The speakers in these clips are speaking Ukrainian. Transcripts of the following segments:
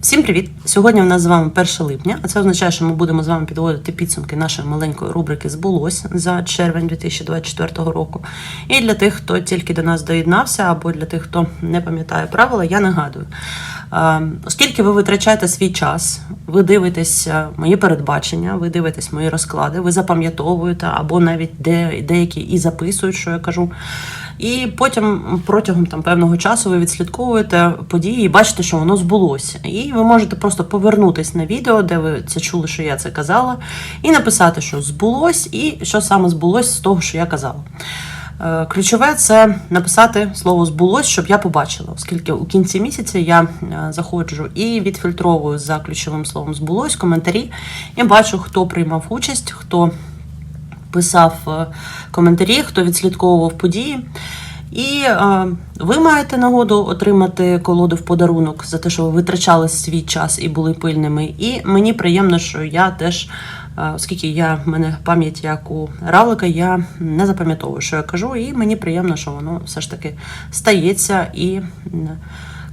Всім привіт! Сьогодні у нас з вами 1 липня, а це означає, що ми будемо з вами підводити підсумки нашої маленької рубрики Збулось за червень 2024 року. І для тих, хто тільки до нас доєднався, або для тих, хто не пам'ятає правила, я нагадую. Оскільки ви витрачаєте свій час, ви дивитесь е, мої передбачення, ви дивитесь мої розклади, ви запам'ятовуєте або навіть де, деякі і записують, що я кажу. І потім протягом там певного часу ви відслідковуєте події і бачите, що воно збулося. І ви можете просто повернутись на відео, де ви це чули, що я це казала, і написати, що збулось, і що саме збулось з того, що я казала. Е, Ключове це написати слово збулось, щоб я побачила, оскільки у кінці місяця я е, заходжу і відфільтровую за ключовим словом збулось коментарі і бачу, хто приймав участь, хто писав е, коментарі, хто відслідковував події. І е, ви маєте нагоду отримати колоду в подарунок за те, що ви витрачали свій час і були пильними. І мені приємно, що я теж, е, оскільки я в мене пам'ять як у равлика, я не запам'ятовую, що я кажу, і мені приємно, що воно все ж таки стається і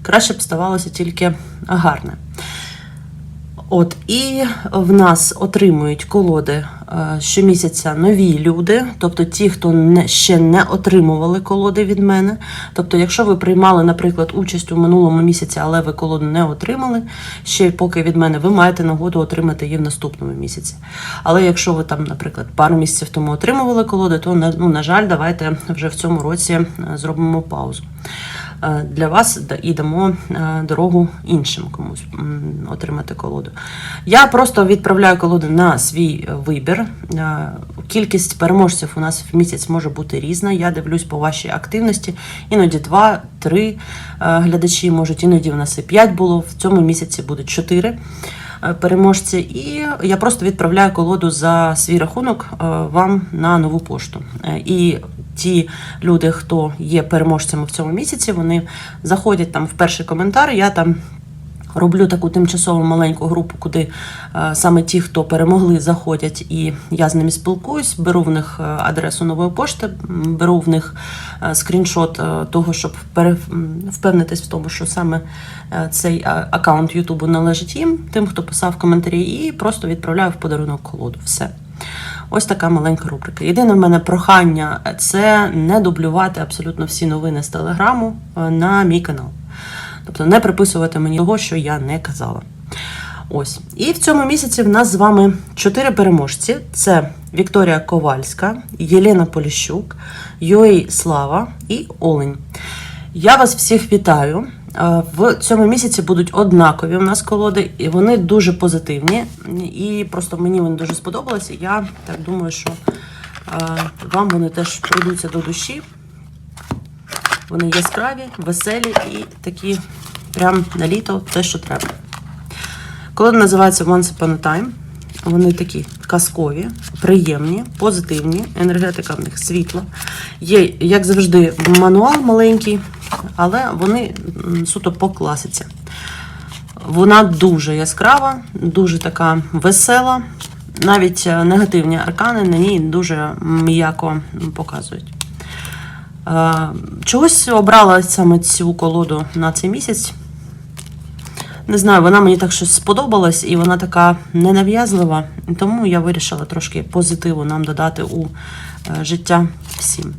краще б ставалося тільки гарне. От і в нас отримують колоди щомісяця нові люди, тобто ті, хто не, ще не отримували колоди від мене. Тобто, якщо ви приймали, наприклад, участь у минулому місяці, але ви колоду не отримали, ще поки від мене, ви маєте нагоду отримати її в наступному місяці. Але якщо ви там, наприклад, пару місяців тому отримували колоди, то ну, на жаль, давайте вже в цьому році е, зробимо паузу. Е, Для вас і дамо е, дорогу іншим комусь отримати колоду. Я просто відправляю колоду на свій е, вибір. Кількість переможців у нас в місяць може бути різна. Я дивлюсь по вашій активності. Іноді два, три е, глядачі можуть, іноді в нас і п'ять було. В цьому місяці буде чотири переможці. І я просто відправляю колоду за свій рахунок е, вам на нову пошту. Е, І ті люди, хто є переможцями в цьому місяці, вони заходять там в перший коментар. Я там роблю таку тимчасову маленьку групу, куди е, саме ті, хто перемогли, заходять, і я з ними спілкуюсь, беру в них е, адресу нової пошти, беру в них е, скріншот того, щоб впевнитись в тому, що саме цей аккаунт Ютубу належить їм, тим, хто писав коментарі, і просто відправляю в подарунок колоду. Все. Ось така маленька рубрика. Єдине в мене прохання це не дублювати абсолютно всі новини з телеграму на мій канал. Тобто не приписувати мені того, що я не казала. Ось. І в цьому місяці в нас з вами чотири переможці: це Вікторія Ковальська, Єлена Поліщук, Йой Слава і Олень. Я вас всіх вітаю. В цьому місяці будуть однакові у нас колоди, і вони дуже позитивні. І просто мені вони дуже сподобалися. Я так думаю, що вам вони теж прийдуться до душі. Вони яскраві, веселі і такі прям на літо те, що треба. Колода називається Once Upon a Time. Вони такі казкові, приємні, позитивні. Енергетика в них світла. Є, як завжди, мануал маленький, але вони суто по класиці. Вона дуже яскрава, дуже така весела. Навіть е, негативні аркани на ній дуже м'яко показують. Чогось обрала саме цю колоду на цей місяць. Не знаю, вона мені так щось сподобалась, і вона така ненав'язлива. Тому я вирішила трошки позитиву нам додати у е, життя всім.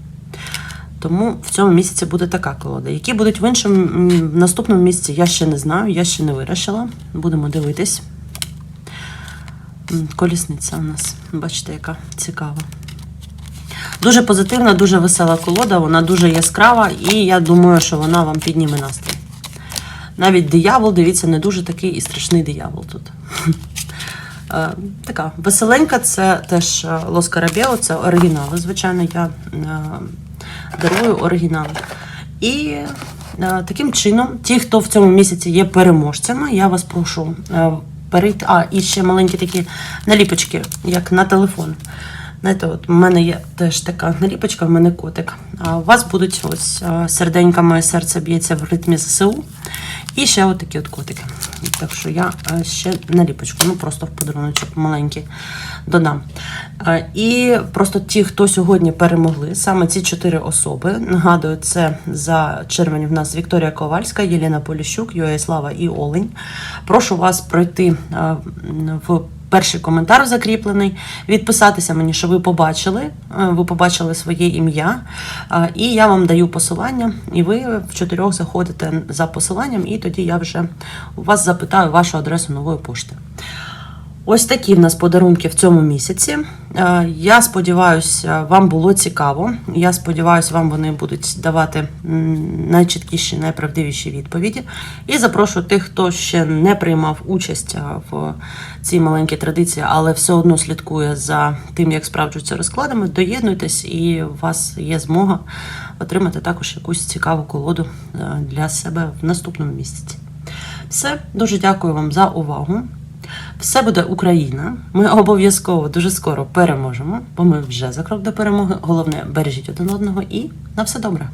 Тому в цьому місяці буде така колода. Які будуть в іншому в наступному місяці, я ще не знаю, я ще не вирішила. Будемо дивитись. Колісниця у нас, бачите, яка цікава. Дуже позитивна, дуже весела колода, вона дуже яскрава, і я думаю, що вона вам підніме настрій. Навіть диявол, дивіться, не дуже такий і страшний диявол тут. Е, Така веселенька, це теж Лос Карабєо, це оригінали. Звичайно, я е, дарую оригінали. І е, таким чином, ті, хто в цьому місяці є переможцями, я вас прошу е, перейти. А, і ще маленькі такі наліпочки, як на телефон. Знаєте, от у мене є теж така наліпочка, в мене котик. А у вас будуть ось серденька моє серце б'ється в ритмі ЗСУ. І ще от такі от котики. Так що я е, ще наліпочку, ну просто в подаруночок маленький додам. Е, І просто ті, хто сьогодні перемогли, саме ці чотири особи. Нагадую, це за червень в нас Вікторія Ковальська, Єліна Поліщук, Слава і Олень. Прошу вас пройти е, в перший коментар закріплений, відписатися мені, що ви побачили, е, ви побачили своє ім'я, е, і я вам даю посилання, і ви в чотирьох заходите за посиланням, і тоді я вже у вас запитаю вашу адресу нової пошти. Ось такі в нас подарунки в цьому місяці. Е, Я сподіваюся, вам було цікаво. Я сподіваюся, вам вони будуть давати найчіткіші, найправдивіші відповіді. І запрошую тих, хто ще не приймав участь в цій маленькій традиції, але все одно слідкує за тим, як справджуються розкладами. Доєднуйтесь, і у вас є змога отримати також якусь цікаву колоду е, для себе в наступному місяці. Все, дуже дякую вам за увагу. Все буде Україна. Ми обов'язково дуже скоро переможемо, бо ми вже за крок до перемоги. Головне, бережіть один одного і на все добре.